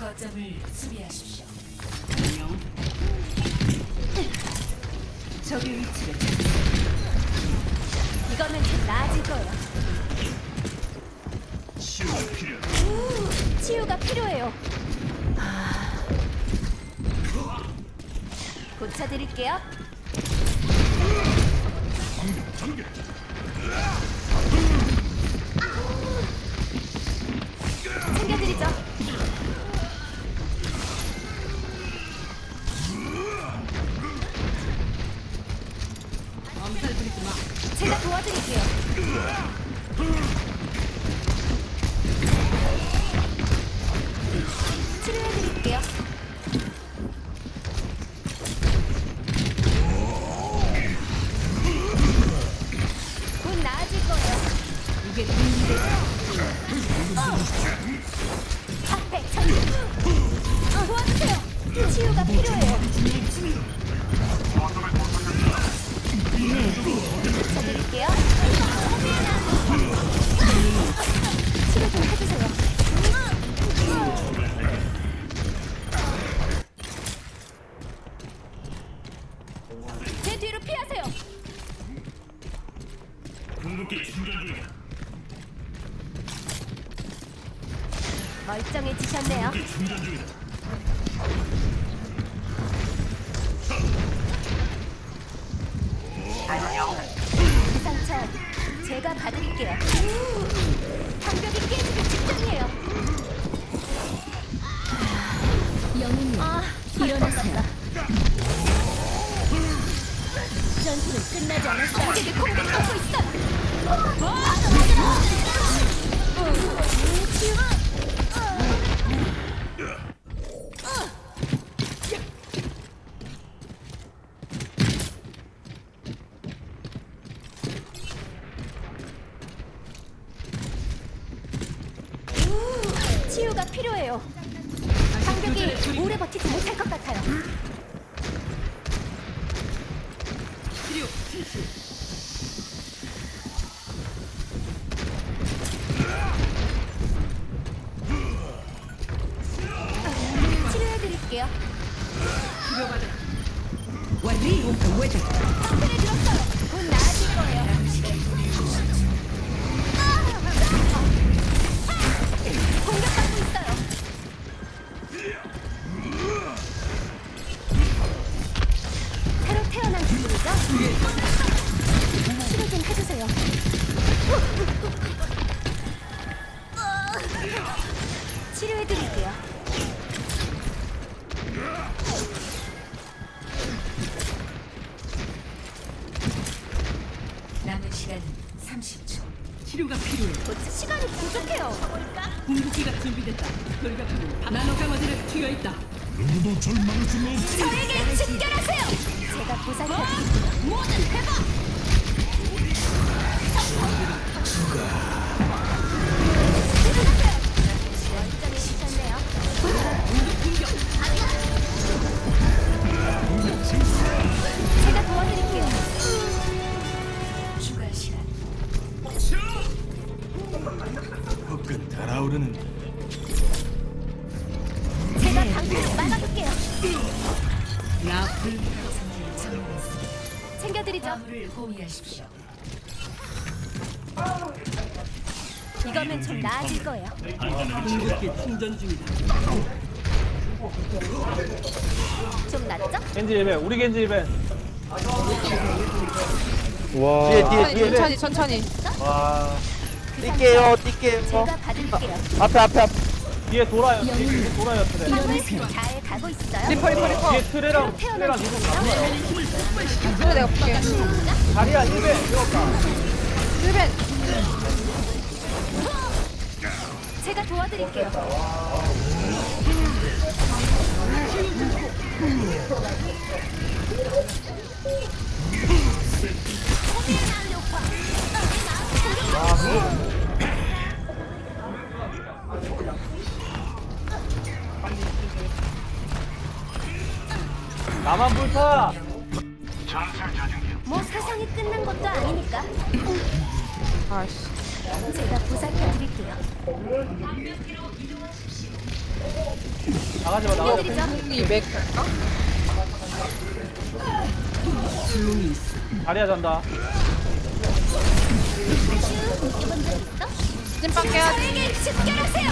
거점을 수비하십시오. 적의 위치를 이거면 좀 나아질 거예요. 우, 치유가 필요해요. 아. 고쳐드릴게요. 챙겨 어, 도와주세요. 치유가 필요해요. 쳐드릴게요. 치료 좀 해주세요. 제 뒤로 피하세요. 궁극기 충전 중이다. 멀쩡해지셨네요. 궁극기 충전 중이다. 그 상처 제가 받을게요. 방벽이 깨지기 직전이에요. 영웅님, 아, 일어나세요. 전투는 끝나지 않았어요. 적에게 공격받고 있어. 치유가 필요해요. 방벽이 오래 버티지 못할 것 같아요. 치료 치료가 필요해. 곧 시간이 부족해요. 궁극기가 준비됐다. 돌격하고 나노 강화제를 튀어 있다. 누구도 절망할 수는 없어. 저에게 집결하세요. 제가 보살펴드릴게요. 모든 회복. 멀쩡해지셨네 헛근 달아오르는 제가 방패를 막아둘게요. 라플 거점을 점령했습니다. 챙겨드리죠. 화물을 호위하십시오. 이거면 좀 나아질 거예요. 궁극기 충전 중이다. 좀 낫죠? 겐지 1벤 우리 겐지 1벤 뒤에 뒤에 뒤에 천천히 천천히 와 뛸게요 뛸게요. 제가 받을게요. 앞에 앞에 앞에. 뒤에 돌아요 뒤에 돌아요 트레. 일어나세요. 잘 가고 있어요. 리퍼 리퍼 리퍼. 뒤에 트레랑 태어난 트레랑 이동 가요. 그래 내가 볼게. 자리야 1벤. 이었다 1벤. 제가 도와드릴게요. 나만 불타 뭐 세상이 끝난 것도 아니니까 아씨 제가 보살펴 드릴게요. 나가지 마 나가지 해드리죠. 이 맥. 마 자리야 잔다 찐빵 깨야 돼. 저에게 집결하세요.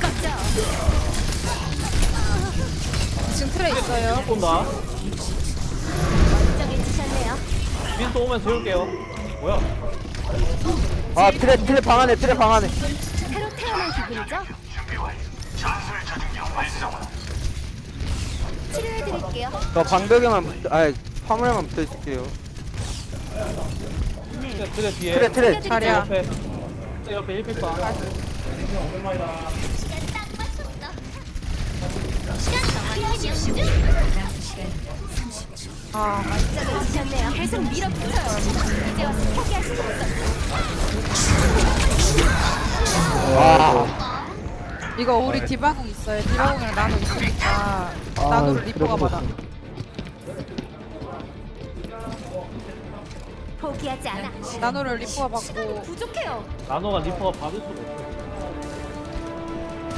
꺼져. 지금 틀에 있어요. 온다 멀쩡해지셨네요. 윈스 오면 재울게요 뭐야 아 트레 트레 방 안에 트레 방 안에 새로 태어난 기분이죠? 치료해드릴게요. 저 방벽에만 붙 아니 화물에만 붙어 있을게요 트레 트레 뒤에 트레 트레 자리야. 옆에 옆에 1픽 방 아, 멀쩡해지셨네요. 계속 밀어붙여요. 이제 와서 포기할 수 없어. 와 이거 우리 디바공 있어요. 디바공이랑 나노 있으니까 나노를 리포가 받아. 포기하지 않아. 나노를 리포가 받고 부족해요. 나노가 리퍼가 받을 수가 없어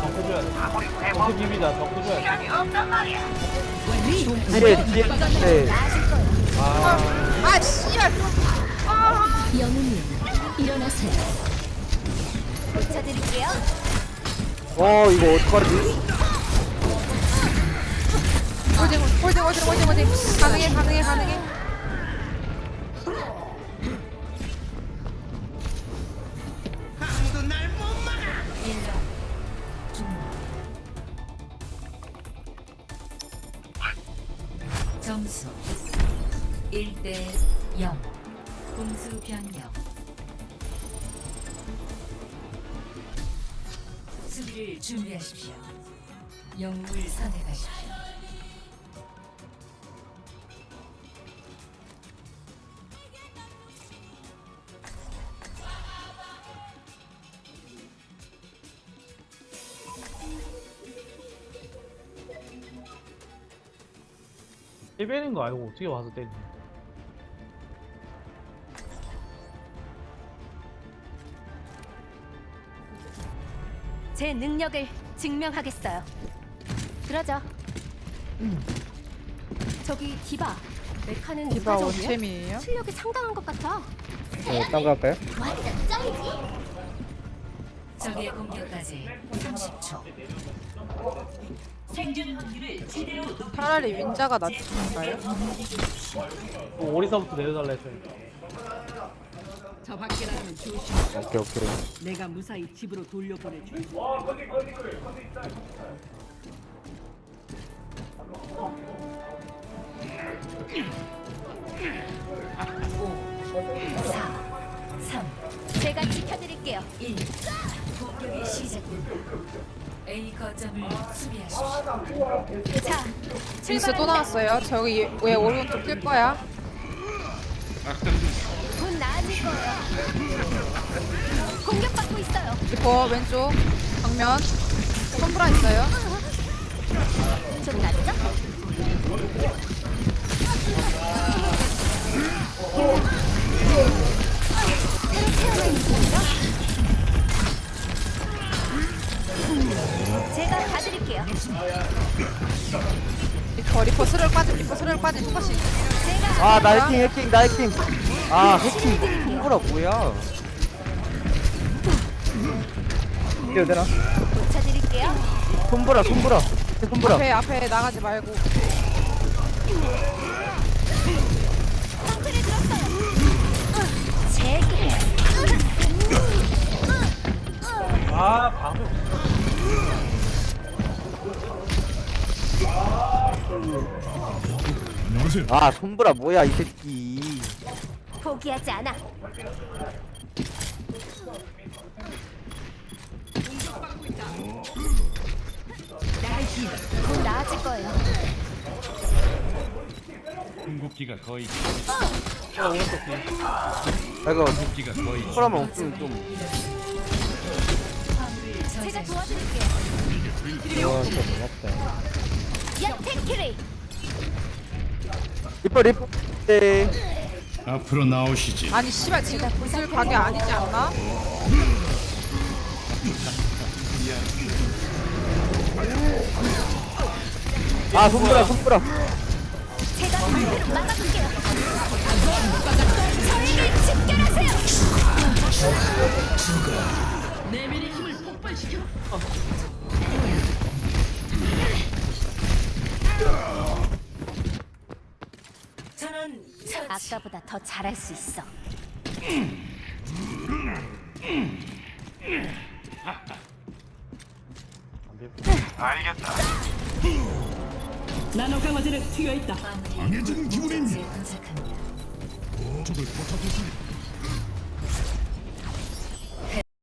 덩크 줘야 돼 덩크 비비자 덩크 줘야 돼 뒤에 뒤에 네. 아, 씨발. 영웅님, 일어나세요. 고쳐드릴게요. 어 이거 어떡하지 홀딩, 홀딩, 홀딩, 홀딩, 홀딩. 가능해, 가능해, 가능해. 점수 1대 0. 공수 변경. 수비를 준비하십시오. 영웅을 선택하십시오. 일벤인거 알고 어떻게 와서 때리지 제 능력을 증명하겠어요. 그러죠. 저기 디바. 메카는 디바? 원챔이에요. 실력이 상당한 것 같아. 네 딴거 할까요 완전 짱이지. 적의 공격까지 30초. 차라리 윈자가 낫을까요? 뭐 오리사부터 내려달라 했어요 저 밖에 나가면 조심. 오케이 오케이 내가 무사히 집으로 돌려보내줘. 제가 지켜드릴게요. 1. 공격이 시작됩니다. A 거점을 수비하십시오. 자, 윈스 또 나왔어요. 저기 왜 오른쪽 뛸 거야? 곧 나아질 거예요. 공격받고 있어요. 리포 왼쪽 정면 손브라 있어요. 좀 낫죠? 새로 태어난 기분이죠? 리포 리포 스르륵 빠짐 리포 스르륵 빠짐 똑같이. 아 나이킹 해킹 나이킹 아 해킹 뭐라 뭐야 이거 되나 고쳐드릴게요. 손보라 손보라 손보라 앞에 앞에 나가지 말고. 상태를 들었어요. 제게. 아 방금 안녕하세요. 아 손보라 뭐야 이 새끼 포기하지 않아. 곧 나아질 거예요. 궁극기가 거의 어, 아 이거 궁극기가 거의 손보라만 없으면 좀 제가. 도와드릴게요. 야테 키리 리퍼 리퍼 네 앞으로 나오시지. 아니 씨발 지금 구슬 가게 아니지 않나? 아 손보라 손보라 제가 방패로 막아볼게요. 저에게 집결하세요. 내면의 힘을 폭발시켜. 전원 처치. 아까보다 더 잘할 수 있어. 나노 강화제를 튀어 있다. 기분입니다. 도착합니다. 적을 포착했습니다.